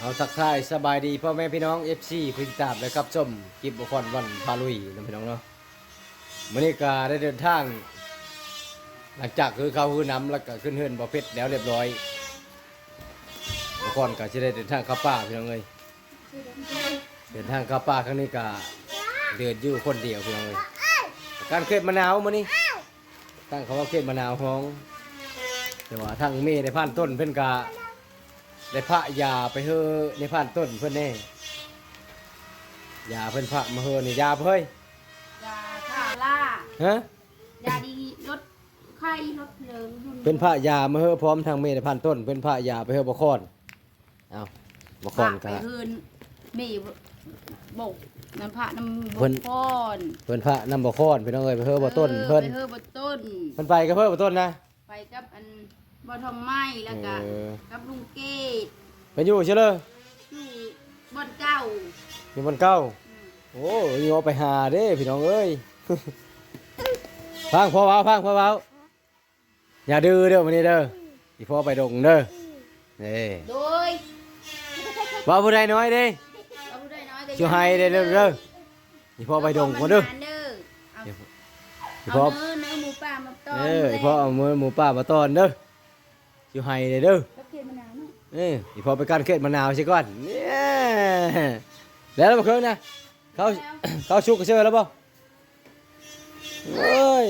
เอาทักทายสบายดีพ่อแม่พี่น้อง FC ผู้ติดตามและครับชมคลิปบุคคลวันพาลุยนะพี่น้องเนาะมื้อนี้ก็ได้เดินทาง หลังจากคือเขาคือน้ำแล้วก็ขึ้นเฮือนบ่อเพชรแล้วเรียบร้อยบุคคลก็จะได้เดินทางข้าป่าพี่น้องเอ้ยเดินทางข้าป่าครั้งนี้ก็เดินอยู่คนเดียวพี่น้องเอ้ยการเคล็ดมะนาวมื้อนี้ตั้งเขาว่าเคล็ดมะนาวฮ้อง แต่ว่าทางเมย์ในผ่านต้นเพิ่อนกา ได้พระยาไปเฮอในผ่านต้นเพิ่นแน่ยาเพิ่นพระมาเฮอนี่ยาเพิ่นยาทาล่าฮะยาดีลดไข้ลดเหลืองยุ่นเป็นพระยามาเฮอพร้อมทางเมในผ่านต้นเป็นพระยาไปเฮอบ่คอนเอาบ่คอนไปก็คืนมีบกน้ำพระน้ำบเพิ่กนพอนเพิ่นพระนำบ่คอนพี่น้องเอ้ยไปเฮอบ่ต้น เพิ่นไปเฮอบ่ต้นเพิ่นไปกับเพิ่นบ่ต้นนะไปกับอัน บ่ทองไม้แล้วก็เออ กับลุงเกดไปอยู่เชื่อเลยอยู่บ่อนเก้าอยู่บนเก้า อืมโอ้ยเอาไปหาเด้พี่น้องเอ้ย พังพ่อเว้าพังพ่อเว้าอย่าดื้อเด้อมื้อนี้เด้ออีพ่อไปดงเด้อนี่โดยว่าผู้ใดน้อยเด้เอาผู้ใดน้อยก็ช่วยให้เด้อเด้อเด้ออีพ่อไปดงก่อนเด้อเด้อเอาอีเอาพ่อเนื้อเนื้อหมูป่ามาต้อนเอออีพ่อเอามือหมูป่ามาต้อนเด้อ ช่วยให้เด้อเด้อแล้วเกลือมะนาวเนาะเอออีพ่อไปกั้นเขตมะนาวใช่ก่อนเนี่ยแล้วเราบ่เคยนะเขาเขาชุกก็เชื่อแล้วบ่เอ้ย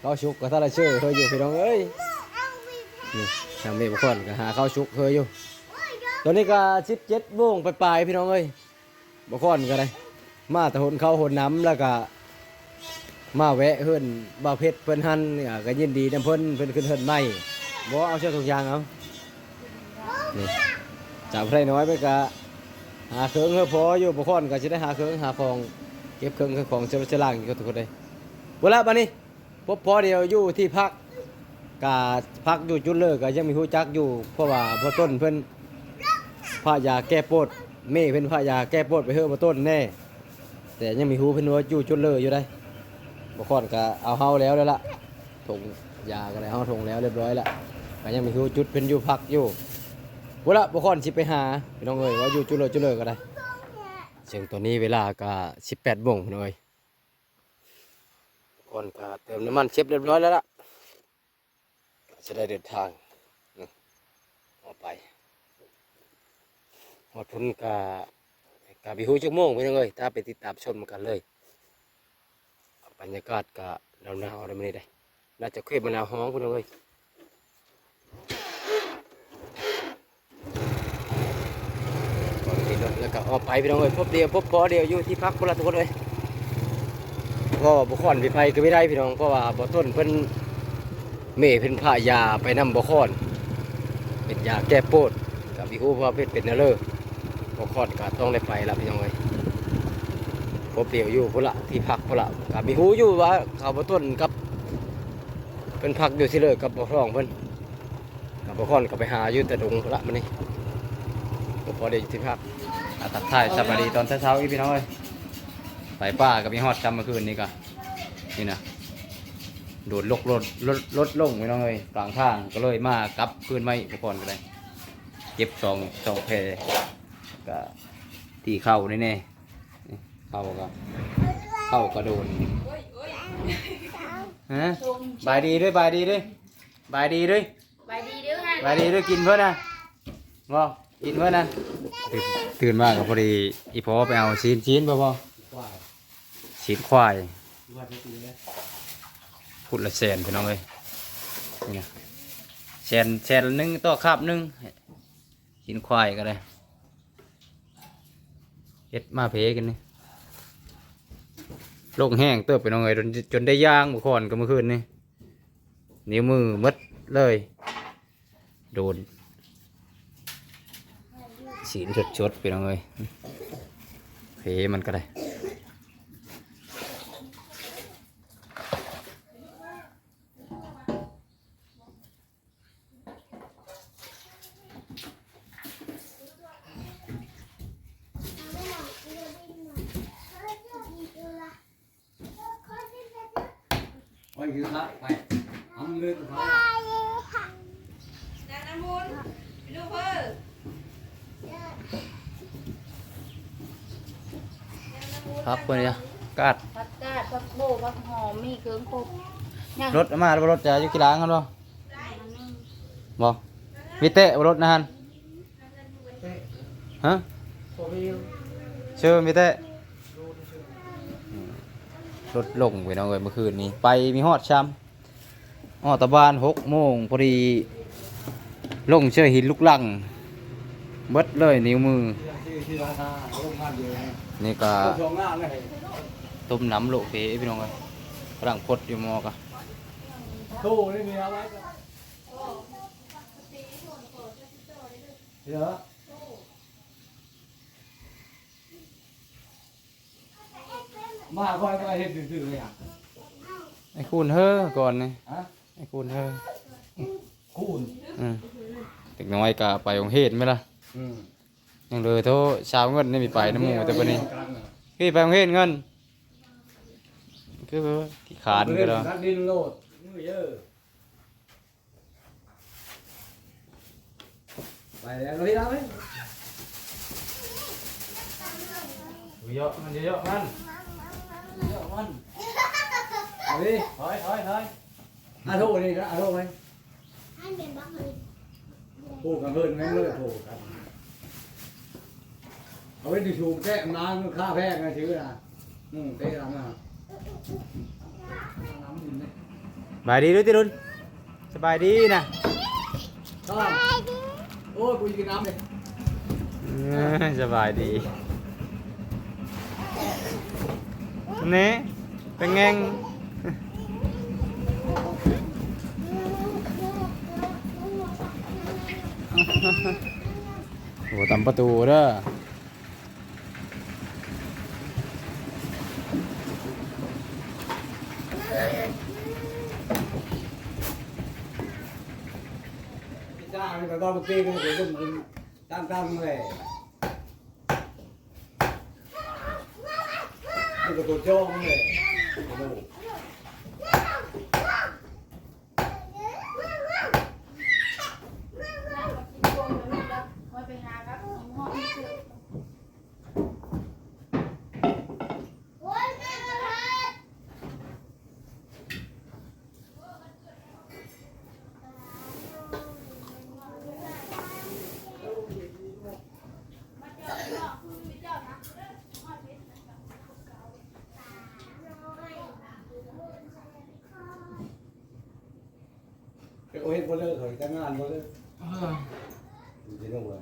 เขาชุกก็ถ้าเราเชื่อเคยอยู่พี่น้องเอ้ยนี่ทางเมฆบุคคลก็หาเขาชุกเคยอยู่ตอนนี้ก็สิบเจ็ดโมงไปปลายๆพี่น้องเอ้ยบุคคลก็ได้มาแต่หนเขาหนน้ำแล้วก็มาแวะเฮือนบ่าวเพชรเพิ่นหันเนี่ยก็ยินดีนํเพิ่นเพิ่นขึ้นเฮือนใหม่ บ่เอาเชือกทุกอย่างเอานี่จากไรน้อยไปก็หาเครื่องเฮือพออยู่บ่ค่อนก็สิได้หาเครื่องหาของเก็บเครื่องของเชลชล่างอยู่กับทุกคนเลยบ่ละบัดนี้พบพอเดียวอยู่ที่พักกาพักอยู่จุดเลิกก็ยังมีฮู้จักอยู่เพราะว่าพอต้นเพิ่อนพายาแก้ปวดเม่เพิ่อนพายาแก้ปวดไปเฮือบ่ต้นแน่ แต่ยังมีฮู้เพิ่อนว่าอยู่จุดเลิกอยู่ได้บางคนก็เอาเฮาแล้วแล้วล่ะถุง ยาก็ได้เฮาถงแล้วเรียบร้อยละก็ยังมีคือจุดเป็นอยู่พักอยู่เวละบางคนสิไปหาพี่น้องเอ้ยว่าอยู่จุดเลยจุดเลยก็ได้ซึ่งตัวนี้เวลาก็18โมงพี่น้องเอ้ยก่อนก็เติมน้ำมันเช็บเรียบร้อยแล้วล่ะจะได้เดินทางออกไปหอดพุ่นกะกะบิฮูจักโมงพี่น้องเอ้ยถ้าไปติดตามชมกันเลย บรรยากาศก็หนาวๆได้ไหมได้ น่าจะเคยมะนาวฮ้องคุณเลยแล้วก็ออกไปพี่น้องเอ้ยพบเดียวพบพอเดียวอยู่ที่พักคนละทุกคนเลยก็บุคคลพิภัยก็ไม่ได้พี่น้องเพราะว่าบ่ต้นเพิ่นเมเพิ่นผ่ายาไปนำบุคคลเป็นยาแก้ปวดกับวิฮูเพราะว่าเพชรเป็นนเลอร์บุคคลก็ต้องได้ไปละพี่น้องเอ้ยพบเดียวอยู่พุ่นละที่พักพุ่นละกับมีหูอยู่ว่าเขาบ่ต้นกับ เป็นพักอยู่ที่เลยกับบ่ร้องเพิ่นกับบ่ค่อนกับไปหาอยู่แต่ดงละมันนี่บ่พอได้อยู่ที่พักอะทักทายสวัสดีตอนเช้าๆอีพี่น้องเอ้ยไปป่ากับพี่ฮอดจำเมื่อคืนนี้ก็นี่นะโดดลกรถรถรถลงพี่น้องเอ้ยกลางทางก็เลยมากลับคืนไม่ทุกคนก็ได้เก็บสองสองแพรก็ที่เข้าแน่ๆนี่เข้าก็เข้ากระโดน ฮะบายดีด้วยบายดีด้วยบายดีด้วยไปดีเด้อฮะบายดีด้วยกินเพื่อนนะงอกินเพื่อนนะตื่นตื่นมากก็พอดีอีพอไปเอาชิ้นชิ้นป่ะพ่อชิ้นควายพุดละแสนพี่น้องเลยนี่นะแสนแสนละหนึงต่อคาบหนึงชิ้นควายก็ได้เฮ็ดมาเพกันนี่ ลงแห้งเติบไปน้องเลยจนจนได้ย่างบุคคลก็เมื่อคืนนี่นิ้วมือมัดเลย โดนสีนชดๆไปน้องเลยเพมันก็ได้ โอ้ยคือครับไปเอามือครับ น้ำมูลไปดูเพิ่ พักคนเดียวกาดผักกาดผักโบผักหอมมีเครื่องปรุงยังรถเอามาแล้วบ่รถจะอยู่กี่ล้างกันบ่บ่มีเตะบ่รถนะฮันฮะชื่อมีเตะรถลงไปน้องเอ้ยเมื่อคืนนี้ไปมีฮอดช้ำฮอดตะบาน6โมงพอดีลงเชื่อหินลูกลังเบิดเลยนิ้วมือ ที่ที่ร้านค้าโรงงานเดียวนะนี่ก็สองงานเลยต้มน้ำโลเพพี่น้องเอ้ยกำลังพดอยู่หมอกะโต้นี่มีเอาไว้เหรอมาคอยก็เห็นซื่อๆเลยอะไอ้คูณเฮ้อก่อนนี่ฮะไอ้คูณเฮ้อคูณอืมเด็กน้อยก็ไปโรงเรียนไหมล่ะอืม ยังเลยโทษชาวเงินนี่มีไปน้ำหมูแต่วันนี้พี่ไปโรงเรียนเงินคือแบบว่าที่ขาดก็ได้นักดินโลดมือเยอะไปแล้วเราที่ร้านไหมเยอะมันเยอะมันเยอะมันเอาดิถอยถอยถอยอาโทษนี่นะอาโทษไหมโผล่กันเพิ่นแม่งเลยโผล่กัน เอาไว้ดูชูแก้มน้ำค่าแพงนะชื่อนะอืมเต้รังนะน้ำดินเนี่ยบายดีด้วยติรุนสบายดีนะต้องโอ้ยกูกินน้ำเลยเออสบายดีนี่เป็นไงงโอ้ตำประตูเด้อ จ้า ไปบ้านเมื่อกี้ก็เดี๋ยวต้องกินตั้งตั้งเลยนี่ก็ตัวโจ้งเลยโอ้โห ไว้ไปหาครับหอมเสือ cái ô hết bố lơ rồi cái ngàn bố lơ thì đâu rồi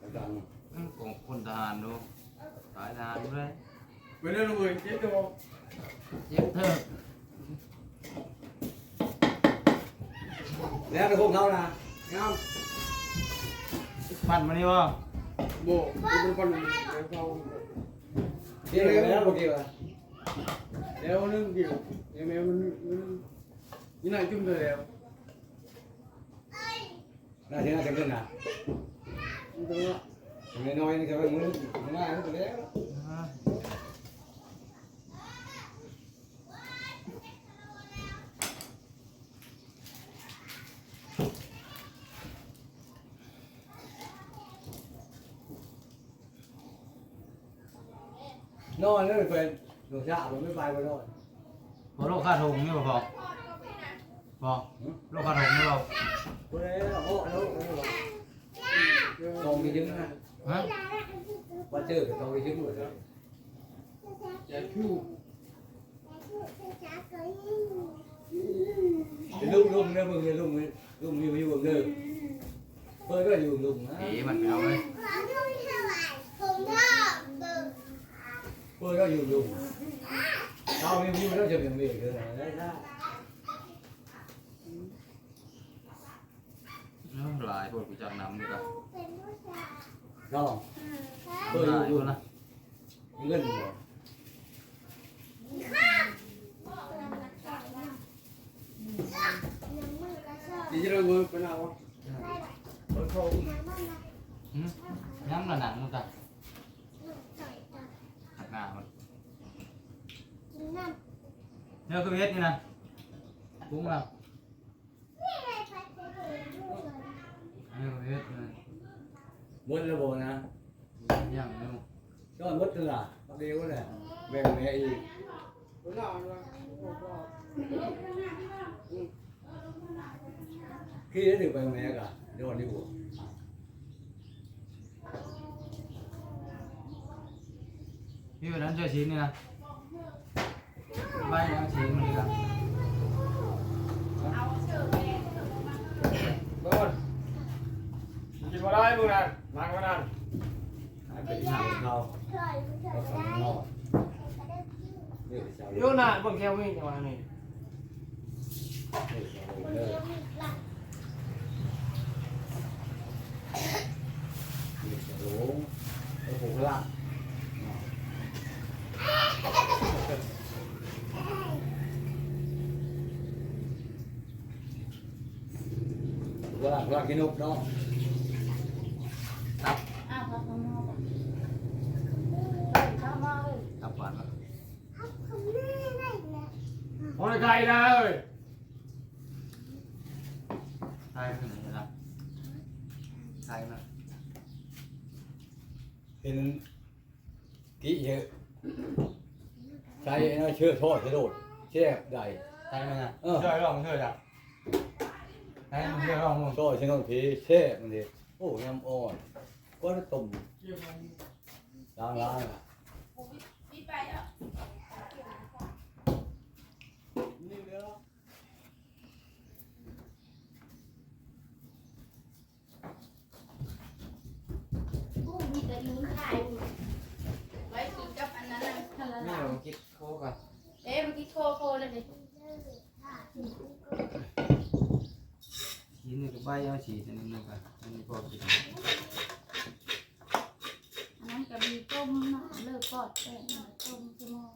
cái đằng ของคนทหารดูสายทหารด้วย bố lơ rồi chết rồi เจ็บเถอะ lẽ nó không thao là nghe không ปั่นมานี่วะ bộ cái con này không kia này lẽ một kia là đeo nó kiểu em em như này chung rồi đeo là thế là cái gì nào đúng không người nói cái phải muốn muốn ai nó lẽ นอนแล้วเป็นหลวงชาผมไม่ไปไปนอนพอโลกค่าทงนี่บ่พอ บอกโลกค่าทงนี่บ่คนนี้โอ้แล้วตรงมี chứng นะฮะว่าเจอตรงมี chứng หมดแล้ว chả chu ลุงลุงเนี่ยมึงเนี่ยลุงลุงอยู่อยู่มึงเนี่ยเพิ่นก็อยู่ลุงนะเอ๋มันไปเอาเลยเพิ่นก็อยู่ลุงเราไม่มีมันก็จะเป็นเมียกันได้ได้ หลายพวกกูจักน้ำดีกว่าน้องเอออยู่นะเงินบ่ chỉ cho người cái nào không Ôi, không ยังละหนังมันจ้ะหักหน้ามันเนี่ยคือเฮ็ดนี่นะปุ้งแล้วเนี่ย คือเฮ็ดนี่หมดแล้วบ่นะยังไม่หมดก็หมดแล้วล่ะประเดี๋ยวแหละเแบ่งแม่อีกเวลาเวลาบอกว่า khi đến được bằng mẹ cả rồi đi buồn พี่วันนั้นเจอชิ้นนี่นะใบยังชิ้นมันนี่ละโดนกินมาได้มึงนะนั่งมานั่น hai cái nào không có phần ngon để sao โยน่ะเบิ่งแค่วิ่งจังหวะนี้ để sao để để sao uống cái phụ lặng phụ lặng phụ lặng cái nộp đó อ้าวพอพอมอบอกเข้ามาเลย ตับหวานแล้ว โอ้ยไกลนะเอ้ย ใช่ถึงนี่ละใช่มา nên kỹ như ชื่อโทษกระโดดแช่ใดใช่ไหมนะช่อร้องช่วยจับให้มันช่วยองมึงโซ่ฉันต้องทีแช่มันดีโอ้ยน้ำอ่อนก็ได้ตุ่มล้างๆไปอะ กูมีแต่ยุ้นขายไว้กินกับอันนั้นน่ะทะละ แม่ ลา ลองคิดโคก่อน เอ๊ะเมื่อกี้โคโคเลยดิ ชิ้นนี่ก็ใบเอาฉีดอันนี้ก่อนอันนี้พอกิน อันนั้นก็มีต้มเนาะเลิกกอดแป้งหน่อยต้มชั่วโมง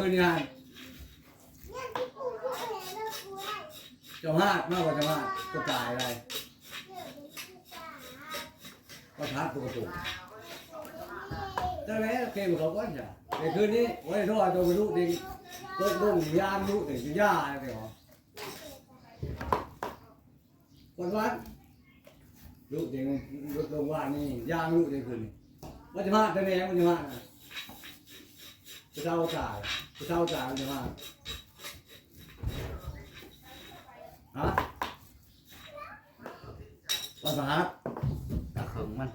phải bao nhiêu ngàn chồng hát nó vào chồng hát có cài này có hát của chủ cho bé kêu có quá chả để คืนนี้ไว้รอตัวลูกดิลูกลูกย่างลูกถึงจะยาอะไรหรอคนวัดลูกเด็กลูกลงว่านี่ยางลูกเด็กคืนนี้ว่าจะมาจะแหนมันจะมาจะเจ้าจ่าย จะเจ้าจ่ายมันจะมาฮะวันพฤหัสตะเขิงมัน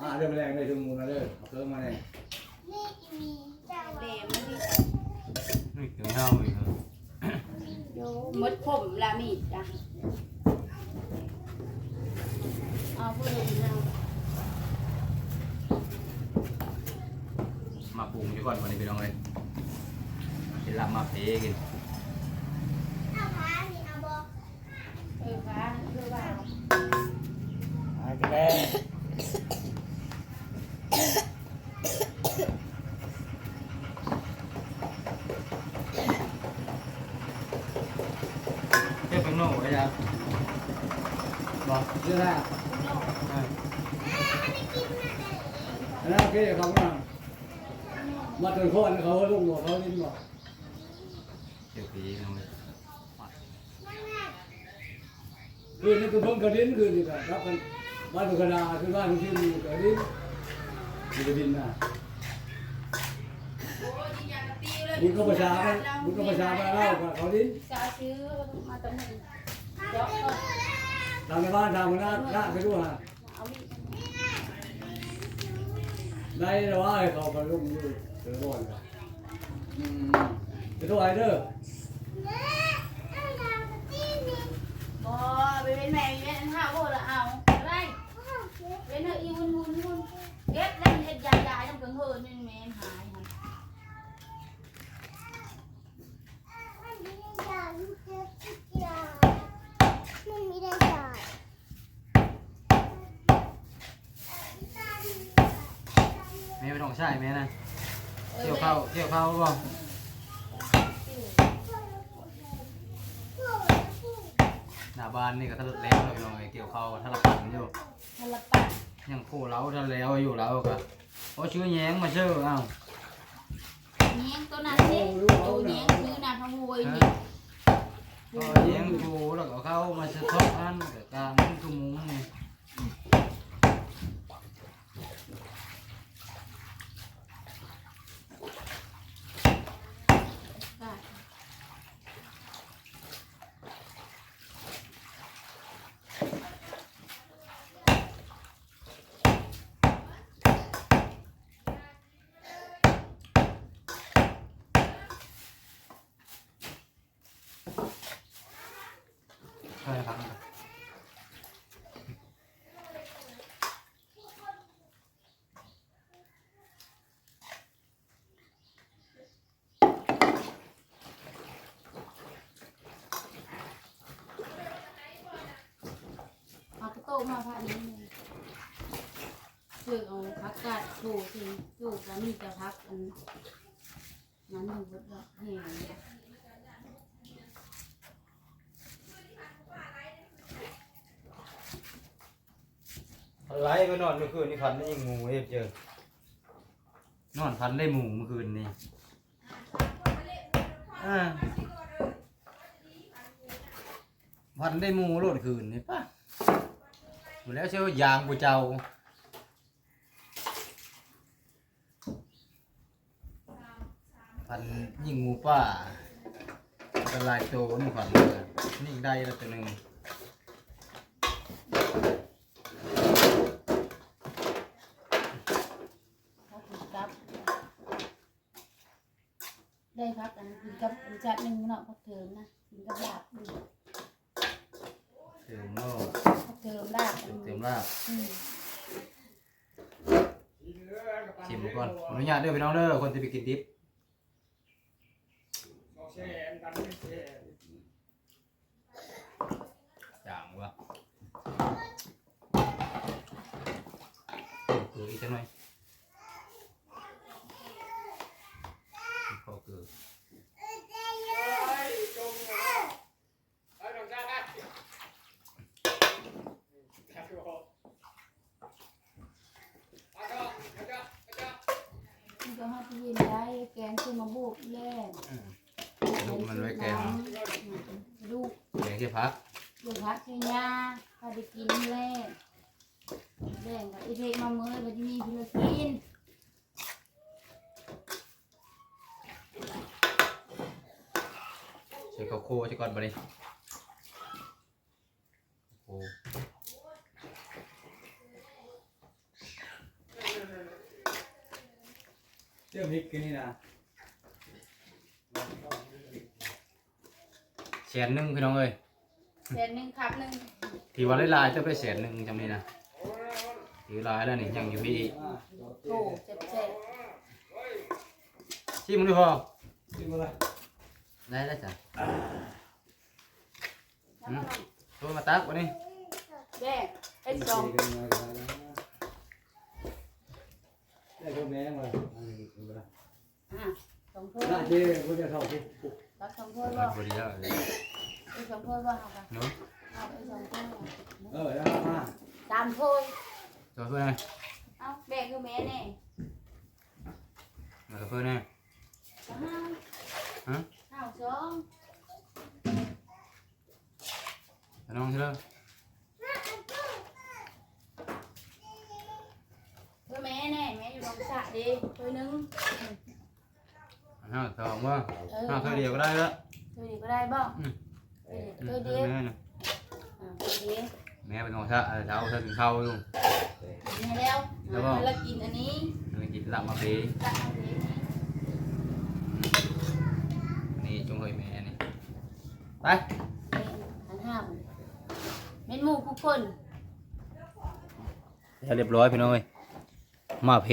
อ่าเรื่องแรงเลยถึงมูลนะเด้อเอาเครื่องมาเลยเลมันมีนี่เกี่ยวเน่าอีกเหรอมดผมลามีดจ้ะเอาพูดเลยนะ มาปรุงดีก่อนวันนี้ไปลองเลยกินลาบมาเพกินเออฟ้าเออว่าหายไปแล้วเทียบเป็นโน่ไว้ยังบอกเรื่องแรก ใช่ อันนั้นโอเคเขาก็มาถึงคนเขาลุกหัวเขาลิ้นบอก เกี่ยวปีกันเลย คืนนี้คือเพิ่ง กระดิ้นคืนนี้ก็รับกันบ้านตุกนาคือบ้านที่มีกระดิ้นมีกระดิ้นนะมึงก็ประชาไปมึงก็ประชาไปเล่ากับเขาดิ้นกาซื้อมาตำหนิเจาะก่อนทางในบ้านทางมันน่าน่าไปด้วยฮะเอามีดได้แต่ว่าให้เขาไปลุกอยู่เสือบ่อนกันอืมจะตัวไอ้เด้อ บ่ไปเป็นแม่เป็นอันห้าโบละเอาอะไรเป็นเฮอีวุ่นวุ่นวุ่นเก็บเล่นเฮ็ดยายายต้องเพิ่งเฮินนี่แม่นหายหั่นแม่ไม่ต้องใช่แม่นะเกี่ยวเข้าเกี่ยวเข้าบ่หน้า บานนี่ก็ทะแล้วเราพี่น้องเอ้ยเกี่ยวข้าวทะละปันอยู่ทะละปัดยังโคเล้าทะแล้วอยู่แล้วก็เพราะชื่อแย้งมาชื่อเอ้าแยงตัวนั้นนี่ตัวแยงคือนาขโมยนี่ก็แย้งอยู่แล้วก็เข้ามาสะทบอันกับกลางมันคือมุ้งนี่ ได้ ใช่ครับ เอากระโต้มาพานี้ เลยเพื่อเอาพักกาดโถสิโถแล้วมีแต่พักอันนั้นมันบดละแห้งไล่ไปนอนเมื่อคืนนี่พันได้ยิงงูเอฟเจอนอนพันได้หมูเมื่อคืนนี่พันได้หมูโลดคืนนี่ปะ อยู่แล้วเชียวยางกูเจ้าพันยิงหมูป่าก็ลายโตนี่พันเลยนี่ได้แล้วตัวหนึ่งได้พักอันกินกับอันจัดหนึ่งเนาะพักเทิมนะกินกับลาบอืม เติมโลด พักเทิมลาบอืม เติมลาบ อืม ชิมดูก่อนข อพี่น้องเด้อคนที่ไปกินดิบ แช่กันไม่แช่ จางวะเกลืออีกจังหน่อยขอเกลือ ไอ้จงไอ้ดอกจ้าได้ครับผมอาจารย์อาจารย์อาจารย์ มันก็ให้ที่เย็นได้แกงคือมาโบกแล่ ลูกมันไว้แกง ลูก แกงที่พัก ลูก พักเชียาพาไปกินแล่แล่กับอีเทมาเมื่อวันนี้พี่เรากินใส่ข้าวโคใส่ก่อนบัดนี้โอ้เจ้าพริกกินนี่นะแสนหนึ่งพี่น้องเอ้ย แสนหนึ่งครับหนึ่งที่วันลายๆจะไปแสนหนึ่งจำนี้นะถือลายแล้วนี่ยังอยู่พี่โถเจ็บเจ็บชิมดูพอกินอะไรได้แล้วจ้ะแล้วก็ตัวมาตักวันนี้แล่ไอ้สองได้ก็แม่งเลยอันนี้กินอะไรอะสองถ้วยน่าเจ๊กูจะเข้าที่ รักสองถ้วยมาบ่พอดีแล้วไอ้สองถ้วยบ่เอาไปเนาะเอาไอ้สองถ้วยเออแล้วมาสามถ้วยจอเพื่อนเอาแบ่งคือแม่แน่มากับเพื่อนแน่ห้าฮะห้าสองน้องเชื่อเพื่อแม่แน่แม่อยู่บางสระดีถ้วยหนึง ห้าสองว่าเออห้าเท่าเดียวก็ได้แล้วถ้วยนี้ก็ได้บ่เออถ้วยเดียวแม่น่ะอ่าถ้วยเดียวแม่เป็นของเช้าเช้าเช้ากินข้าวอยู่กินให้แล้วแล้วก็แล้วกินอันนี้มันกินลาบมาเพตักอันนี้นี่จงเลยแม่นี่ไปอันห้าเม็ดหมูกุกคนเรียบร้อยพี่น้องเอ้ยมาเพ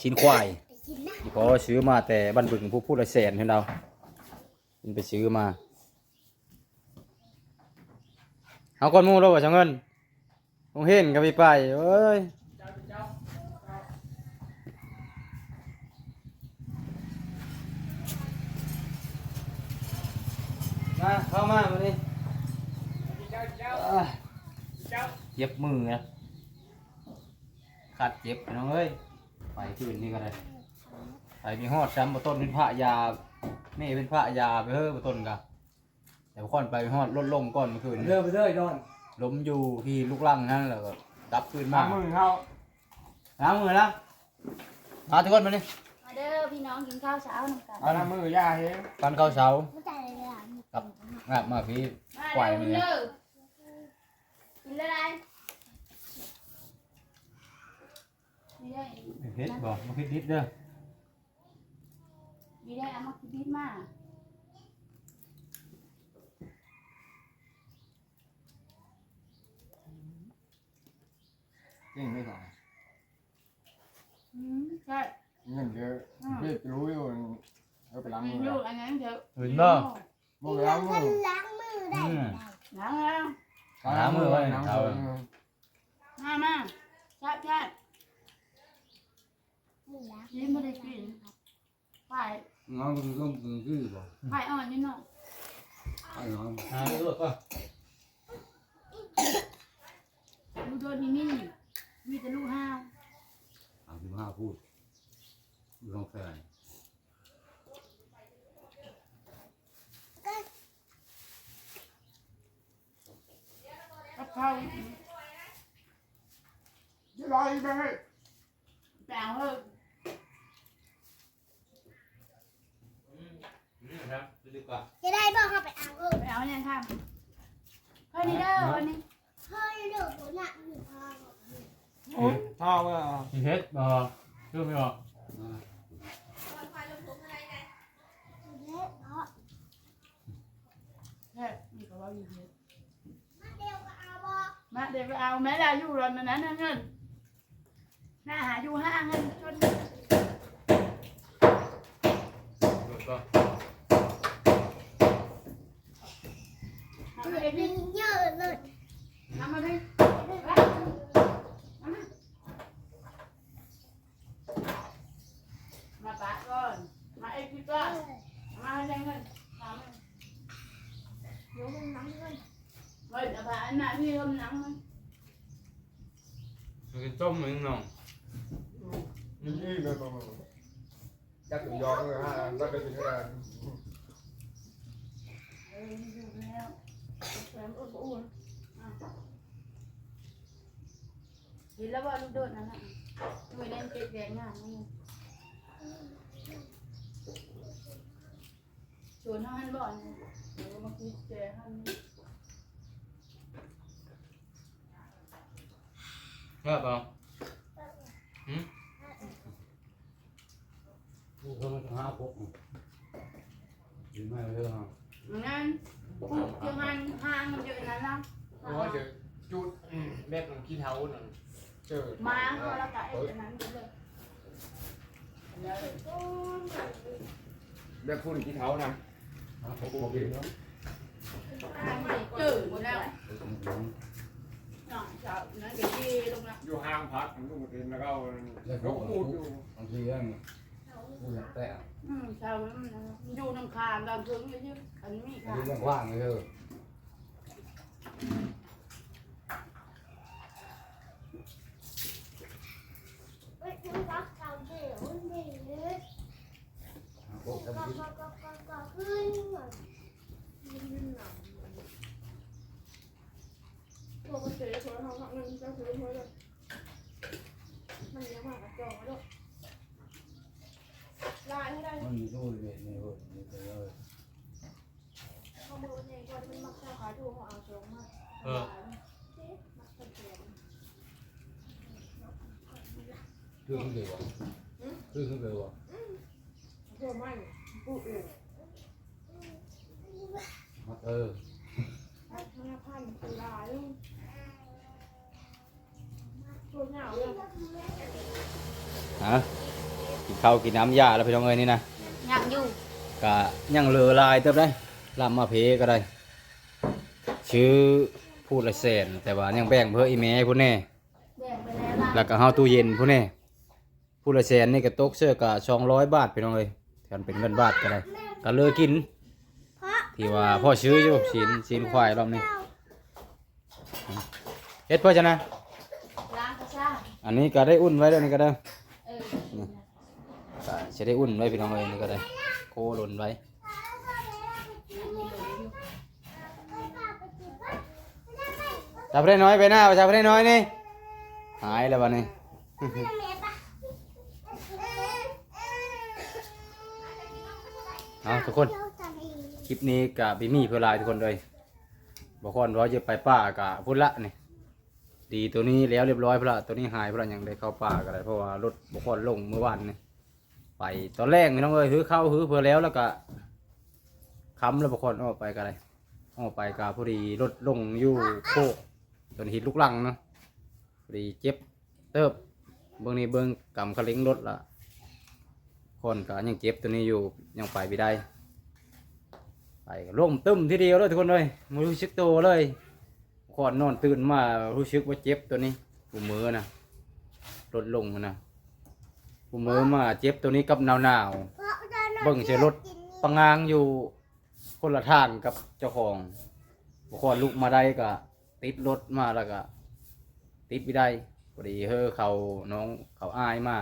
ชิ้นควาย ที่พอซื้อมาแต่บ้านบึงผู้พูดละแสนเห็นเราเป็นไปซื้อมาเอาก้อนมูแล้วบ่จังเงินคงเห็นกับพี่ไปเอ้ยมาเข้ามามานี่เย็บมือนะขาดเจ็บน้องเอ้ยไปที่อื่นนี่ก็ได้ ไปมีฮอดซ้ำบ่ต้นเป็นพระยาแม่เป็นพระยาไปเฮ้อบ่ต้นกะแต่บ่ค่อนไปฮอดลดลงก่อนเมื่อคืนเดินไปเลยดอนล้มอยู่ที่ลูกลังนั่นแล้วก็กลับคืนมามามือเขาล้างมือแล้วมาทุกคนมานี่มาเด้อพี่น้องกินข้าวเช้านำกันเอาน้ำมือย่าเฮ้ยปันข้าวเช้าไม่ใจเลยอะกับงาบมาพี่มาไหวเด้อไหมเนี่ยเด้อกินอะไรมีได้เฮ็ดบ่มาเฮ็ดดิดเด้อ มีได้เอามาคิดดิบมาจริงไม่หรออืมใช่เงินเยอะพี่รู้อยู่เอาไปล้างมีมือลูกอันนั้นเถอะเห็นบ่บอกล้างมืออืมล้างแล้วล้างมือไว้ล้างเอามือมามาใช่ใช่ยิ้มไม่ได้กินไป น้องคือต้องกินคือบ่ไปอ่อนนิดหน่อยไอ้น้องหาลูกก็ลูกโดนที่นี่มีแต่ลูกห้าวสามสิบห้าพูดลองแฟนกับข้าวยี่ไรไปให้แปลงเถอะ อืม ครับดูก่อนจะได้บอกเข้าไปเอาเออแปลงเนี่ยค่ะเฮ้ยนี่เด้อวันนี้เฮ้ยเดี๋ยวผมน่ะอยู่พอโอ้ยพ่อว่าเฮ็ดบ่ชื่อไม่ออกเด็กเพราะแค่นี่ก็ว่าอยู่เยอะมาเดียวก็เอาบอกมาเดี๋ยวไปเอาแม่ได้อยู่รอนนั้นนะเงินหน้าหาอยู่ห้างเงินจนลู กก็ทำเกิมาดเองมีนี่เยอะเลยทำมาดิมาปะก่อนมาเอ็กซ์ก่อนมาให้ได้เงินทำเดี๋ยวมันน้ำเงินเฮ้ยแต่ผ่านหน้าพี่ทำหนังมันมันต้มเหมือนน้องนี่เลยบ่จักรยองเลยฮะก็ได้ยินกันเอออยู่แล้วแถมอ้วนๆอะเห็นแล้วว่าลูกโดดนั่นน่ะไม่ได้เก็บแดงงานนี่ชวนเขาหันบ่อนเนี่ยเดี๋ยวมาคิดแจหันนี่เลิกบ่หืมกูเขามาห้าพกหรือไม่เลยฮะงั้นปลู กเกี่ยวกันห้างมันอยู่ในนั้นนะเพราะว่าเดี๋ยวจุดแม่ของขี้เท้านั่นเจอมาเขาแล้วก็ไอ้อันนั้นไปเลยแล้วแม่พูดขี้เท้านะผมบอกเองเนาะจืดหมดแล้วหน่อยเช้านั้นก็ยี่ลงละอยู่ห้างพักผมก็หมดเองแล้วก็ยกมูดอยู่บางทีก็กูอยากแตะ อืมเช้ามันอยู่น้ำคามดำถึงเยอะๆอันนี้มีอันค่ะนี้เรื่องว่างเลยเถอะเฮ้ยมันรักเราเดี๋ยวมันดีเลยพวกก็ทำก็ก็ก็ก็ขึ้นหน่อยมันหนาวโทรมาเสียโทรทางนึงจะซื้อโทรเลยมันยังมากกับจอด้วยร้านได้ มันมีตู้เย็นนี่เว้ยนี่ไปเลยข้อมูลเองคนมันมักจะขายถูกของเอาชงมากเออมักจะเปลี่ยนคือขึ้นเลยวะคือขึ้นเลยวะเพื่อไม่พูเองมาเออห้าพันคือลายตัวเหงาเลยฮะกินข้าวกินน้ำยาแล้วพี่น้องเอ้ยนี่นะ ก็ยังเหลือหลายเติบได้ลำมาเพก็ได้ ชื่อพูดละแสนแต่ว่ายังแบ่งเพื่ออีเมให้ผู้แน่แบ่งไปแล้วล่ะแล้วก็เฮาตู้เย็นผู้แน่พูดละแสนนี่ก็ตกเสื้อก็200บาทพี่น้องเอ้ยแทนเป็นเงินบาทก็ได้ก็เลยกิน ที่ว่าพ่อซื้ออยู่ชิ้นชิ้นควายรอบนี้เฮ็ดเพื่อจะนะล้างกระซ่าอันนี้ก็ได้อุ่นไว้แล้วนี่ก็ได้เออก็จะได้อุ่นไว้พี่น้องเอ้ยนี่ก็ได้ โคหล่นไว้จับได้น้อยไปหน้าจับได้น้อยนี่ หายแล้ววันนี้เอาทุกคน คลิปนี้กับบิมี่เพื่อลายทุกคนเลยบอกคนว่าจะไปป่ากะพุ่นละนี่ดีตัวนี้แล้วเรียบร้อยเพื่อละตัวนี้หายเพื่อละยังได้เข้าป่ากันเลยเพราะว่ารถบอกคนลงเมื่อวานนี่ ไปตอนแรกนี่น้องเอ้ยหือเข้าหือเพื่อแล้วแล้วก็ค้ำแล้วบอกคนออกไปกันเลยออกไปกะพอดีรถลงอยู่โคกตัวนี้หินลูกลังเนาะพอดีเจ็บเติบเบื้องนี้เบื้องกำคลิงรถละคนก็ยังเจ็บตัวนี้อยู่ยังไปไม่ได้ไปล่มตึมทีเดียวเลยทุกคนเลยม่รู้สึกตัวเลยก่อนนอนตื่นมารู้สึกว่าเจ็บตัวนี้กูมือนะลดลงนะ กูมือมาเจ็บตัวนี้กับหนาวหนาวๆเบิ่งเสียรถปังงางอยู่ คนละทางกับเจ้าของบุคคลลุกมาได้ก็ติดรถมาแล้วก็ติดไม่ได้พอดีเฮ้อเขาน้องเขาอายมา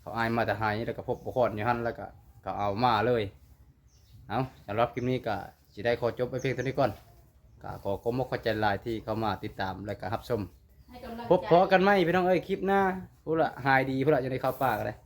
เขาอายมาแต่หายแล้วก็พบบุคคลอยู่หันแล้วก็เขาเอามาเลยเอาสำหรับคลิปนี้ก็จะได้ขอจบไปเพียงเท่านี้ก่อนก็ขอขอบคุณขอบใจหลายที่เข้ามาติดตามและก็รับชมให้กำลังพบพอกันไหมพี่น้องเอ้ยคลิปหน้า พูดละหายดีพูดละจะได้เข้าปากเลย